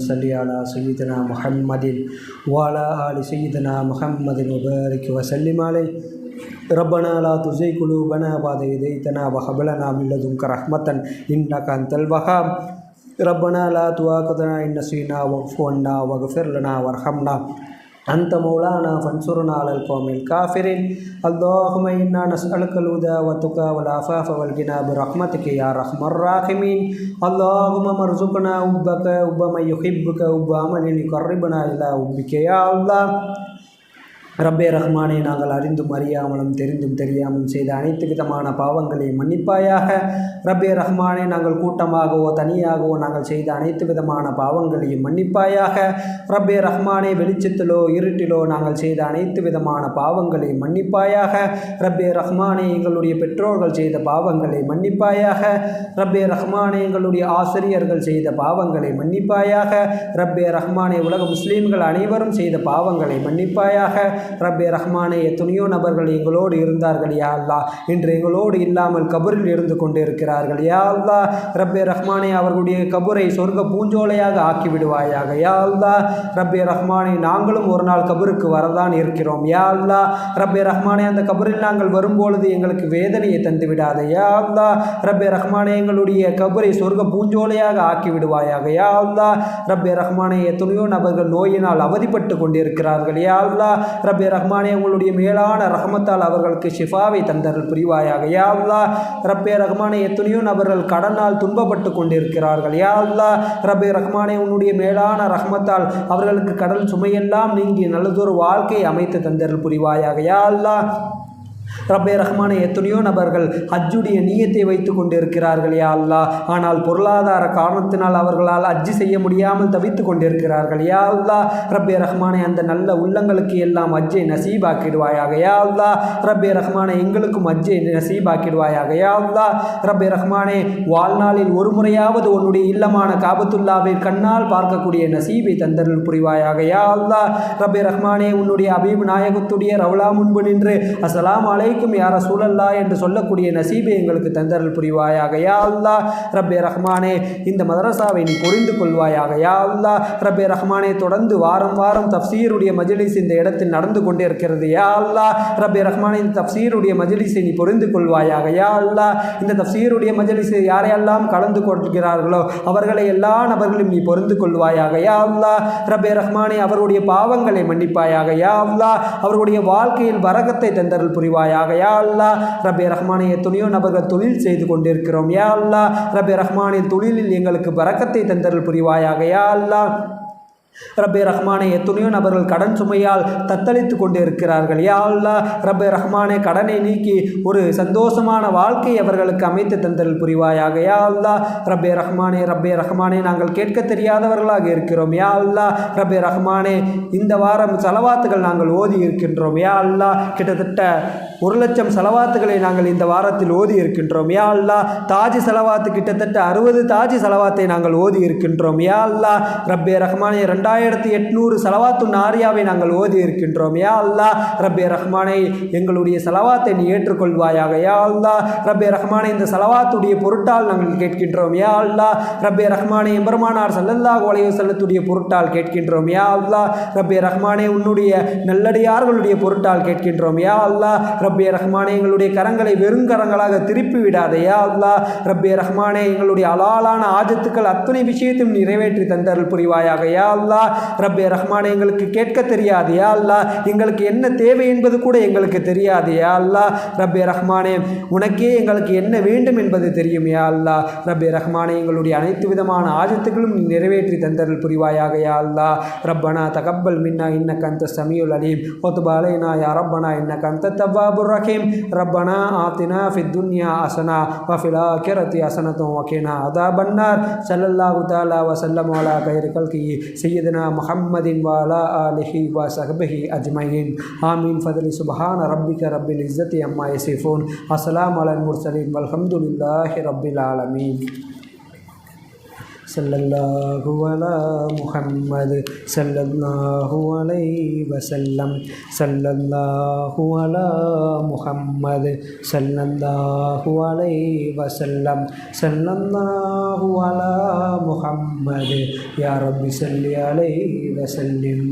صل على سيدنا محمد وعلى آل سيدنا محمد وبارك وسلم عليه. ربنا لا تزغ قلوبنا بعد إذ هديتنا وهب لنا من لدنك رحمة إنك أنت الوهاب. ربنا لا تؤاخذنا إن نسينا واعف عنا واغفر لنا وارحمنا. أنت مولانا فانصرنا على القوم الكافرين. اللهم إنا نسألك الهدى والتقى والعفاف والغنى برحمتك يا أرحم الراحمين. اللهم ارزقنا حبك حب من يحبك حب عمل يقربنا إلى حبك يا الله. ரப்பே ரஹ்மானே நாங்கள் அறிந்தும் அறியாமலும் தெரிந்தும் தெரியாமலும் செய்த அனைத்து விதமான பாவங்களையும் மன்னிப்பாயாக. ரப்பே ரஹ்மானே நாங்கள் கூட்டமாகவோ தனியாகவோ நாங்கள் செய்த அனைத்து விதமான பாவங்களையும் மன்னிப்பாயாக. ரப்பே ரஹ்மானே வெளிச்சத்திலோ இருட்டிலோ நாங்கள் செய்த அனைத்து விதமான பாவங்களையும் மன்னிப்பாயாக. ரப்பே ரஹ்மானே எங்களுடைய பெற்றோர்கள் செய்த பாவங்களை மன்னிப்பாயாக. ரப்பே ரஹ்மானே எங்களுடைய ஆசிரியர்கள் செய்த பாவங்களை மன்னிப்பாயாக. ரப்பே ரஹ்மானே உலக முஸ்லீம்கள் அனைவரும் செய்த பாவங்களை மன்னிப்பாயாக. ரப்பே ரஹ்மானே எத்தனையோ நபர்கள் எங்களோடு இருந்தார்கள் யா அல்லா இன்று எங்களோடு இல்லாமல் கபரில் இருந்து கொண்டு இருக்கிறார்கள் யா அல்லா ரப்பே ரஹ்மானே அவர்களுடைய கபரை சொர்க்க பூஞ்சோலையாக ஆக்கிவிடுவாயாக யா அல்லா ரப்பே ரஹ்மானே நாங்களும் ஒரு நாள் கபருக்கு வரதான் இருக்கிறோம் யா அல்லா ரப்பே ரஹ்மானே அந்த கபரில் நாங்கள் வரும்பொழுது எங்களுக்கு வேதனையை தந்து விடாத யா அல்லா ரப்பே ரஹ்மானே எங்களுடைய கபரை சொர்க்க பூஞ்சோலையாக ஆக்கிவிடுவாயாக யா அல்லா ரப்பே ரஹ்மானே எத்தனையோ நபர்கள் நோயினால் அவதிப்பட்டு கொண்டிருக்கிறார்கள் யா அல்லா ரப்பே ரஹ்மானே உங்களுடைய மேலான ரஹமத்தால் அவர்களுக்கு ஷிஃபாவை தந்தர்கள் புரிவாயாக. யா அல்லா ரப்பே ரஹ்மானே எத்தனையோ நபர்கள் கடனால் துன்பப்பட்டு கொண்டிருக்கிறார்கள். யா அல்லா ரப்பே ரஹ்மானே உன்னுடைய மேலான ரஹமத்தால் அவர்களுக்கு கடல் சுமையெல்லாம் நீங்கி நல்லதொரு வாழ்க்கை அமைத்து தந்தர்கள் புரிவாயாக. யா அல்லா ரப்பே ரஹ்மானே எத்தனையோ நபர்கள் ஹஜ்ஜுடைய நீயத்தை வைத்து கொண்டிருக்கிறார்கள் யா அல்லா ஆனால் பொருளாதார காரணத்தினால் அவர்களால் ஹஜ்ஜு செய்ய முடியாமல் தவித்து கொண்டிருக்கிறார்கள் யா அல்லா ரப்பே ரஹ்மானே அந்த நல்ல உள்ளங்களுக்கு எல்லாம் அஜ்ஜை நசீபாக்கிடுவாயாக யா அல்லா ரப்பே ரஹ்மானே எங்களுக்கும் அஜ்ஜை நசீபாக்கிடுவாயாக யா அல்லா ரப்பே ரஹ்மானே வாழ்நாளில் ஒரு முறையாவது உன்னுடைய இல்லமான காபத்துல்லாவை கண்ணால் பார்க்கக்கூடிய நசீபை தந்தருள் புரிவாயாக யா அல்லா ரப்பே ரஹ்மானே உன்னுடைய அபீப் நாயகத்துடைய ரவுலா முன்பு நின்று அசலாம் அலைக்கும் யார சூழல்லா என்று சொல்லக்கூடிய நசீபை எங்களுக்கு தந்தரல் புரிவாயாக. யா அல்லா ரப்பே ரஹ்மானே இந்த மதரசாவை நீ புரிந்து கொள்வாயாக. யா அல்லா ரப்பே ரஹ்மானே தொடர்ந்து வாரம் வாரம் தப்சீருடைய மஜிலிஸ் இந்த இடத்தில் நடந்து கொண்டே இருக்கிறது. யா அல்லா ரப்பே ரஹ்மானே இந்த தப்சீருடைய மஜிலிஸை நீ புரிந்து கொள்வாயாக. யா அல்லா இந்த தப்சீருடைய மஜ்லிஸை யாரையெல்லாம் கலந்து கொள்கிறார்களோ அவர்களை எல்லா நபர்களும் நீ பொருந்து கொள்வாயாக. யா அல்லா ரபே ரஹ்மானே அவருடைய பாவங்களை மன்னிப்பாயாக. யா அல்லா அவருடைய வாழ்க்கையில் வரகத்தை தந்தரல் புரிவாய் புரிவாயாக யா அல்லா ரபி ரஹ்மானை எத்தனையோ நபர்கள் தொழில் செய்து கொண்டிருக்கிறோம். யா அல்லா ரபி ரஹ்மானின் தொழிலில் எங்களுக்கு பறக்கத்தை தந்தரல் புரிவாயாக. யா அல்லா ரப்பே ரஹ்மானே எத்தனையோ நபர்கள் கடன் சுமையால் தத்தளித்து கொண்டு இருக்கிறார்கள் யா அல்லா ரப்பே ரஹ்மானே கடனை நீக்கி ஒரு சந்தோஷமான வாழ்க்கை அவர்களுக்கு அமைத்து தந்தல் புரிவாயாக. யா அல்லா ரப்பே ரஹ்மானே ரப்பே ரஹ்மானே நாங்கள் கேட்க தெரியாதவர்களாக இருக்கிறோம். யா அல்லா ரப்பே ரஹ்மானே இந்த வாரம் செலவாத்துகள் நாங்கள் ஓதி இருக்கின்றோம். யா அல்லா கிட்டத்தட்ட ஒரு லட்சம் செலவாத்துகளை நாங்கள் இந்த வாரத்தில் ஓதி இருக்கின்றோம். யா அல்லா தாஜி செலவாத்து கிட்டத்தட்ட அறுபது தாஜி செலவாத்தை நாங்கள் ஓதி இருக்கின்றோம். யா அல்லா ரப்பே ரஹ்மானே ரெண்டாயிரத்தி எட்நூறு செலவாத்து நாரியாவை நாங்கள் ஓதி இருக்கின்றோம். யா அல்லா ரப்பே ரஹ்மானே எங்களுடைய செலவாத்தை நீ ஏற்றுக்கொள்வாயாக. யா அல்லா ரப்பே ரஹ்மானே இந்த செலவாத்துடைய பொருட்டால் நாங்கள் கேட்கின்றோம். யா அல்லா ரப்பே ரஹ்மானே எம்பெருமானார் சல்லல்லாஹ் அலைஹி செல்லத்துடைய பொருட்டால் கேட்கின்றோம். யா அல்லா ரப்பே ரஹ்மானே உன்னுடைய நல்லடியார்களுடைய பொருட்டால் கேட்கின்றோம். யா அல்லா ரப்பே ரஹ்மானே எங்களுடைய கரங்களை வெறுங்கரங்களாக திருப்பி விடாதையா அல்லா ரப்பே ரஹ்மானே எங்களுடைய அலாலான ஆஜத்துக்கள் அத்தனை விஷயத்தையும் நிறைவேற்றி தந்தருள் புரிவாயாக யா அல்லா ரப்பே ரஹ்மானே எங்களுக்கு கேட்க தெரியாது யா அல்லா எங்களுக்கு என்ன தேவை என்பது கூட எங்களுக்கு தெரியாது யா அல்லா ரப்பே ரஹ்மானே உனக்கே எங்களுக்கு என்ன வேண்டும் என்பது தெரியும் யா அல்லா ரப்பே ரஹ்மானே எங்களுடைய அனைத்து விதமான ஆஜத்துக்களும் நீ நிறைவேற்றி தந்தருள் புரிவாயாக யா அல்லா ரப்பனா தகப்பல் மின்னா இன்ன கந்த சமியுல் அலீம். ஒத்துபாலை நான் யா ரப்பனா இன்ன கந்த التواب الرحيم. ربنا آتنا في الدنيا حسنة وفي الآخرة حسنة وقنا عذاب النار. صلى الله تعالى وسلم على خير خلقه سيدنا محمد وعلى آله وصحبه أجمعين. آمين. فضل سبحان ربك رب العزة عما يصفون. السلام على المرسلين والحمد لله رب العالمين. சல்லல்லாஹு அலா முஹம்மது சல்லல்லாஹு அலைஹி வஸல்லம் சல்லல்லாஹு அலா முஹம்மது சல்லல்லாஹு அலைஹி வஸல்லம் சல்லல்லாஹு அலா முஹம்மது. யா சல்லி அலைஹி வஸல்லிம்